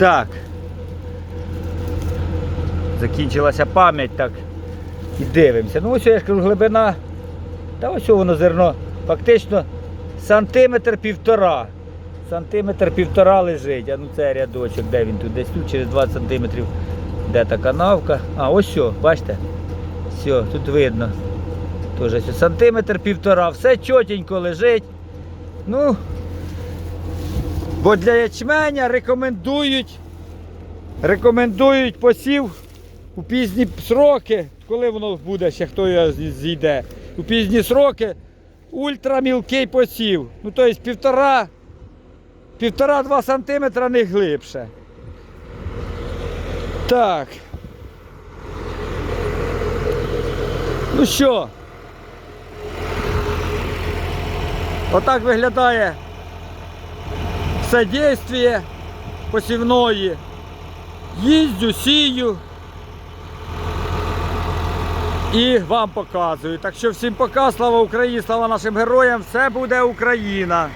Так. Закінчилася пам'ять, так. І дивимося. Ну ось я ж кажу, глибина. Та ось воно зерно. Фактично сантиметр півтора. Сантиметр півтора лежить. А ну це рядочок, де він тут? Десь тут через 20 сантиметрів. Де та канавка? А, ось що, бачите? Все, тут видно. Тоже сантиметр півтора. Все чотенько лежить. Ну, бо для ячменя рекомендують, рекомендують посів у пізні сроки, коли воно буде, ще хто його зійде. У пізні сроки ультрамілкий посів. Ну, тобто півтора, півтора-два сантиметра не глибше. Так. Ну що? Отак виглядає все дійствие посівної. Їздю, сію. І вам показую. Так що всім пока, слава Україні, слава нашим героям, все буде Україна.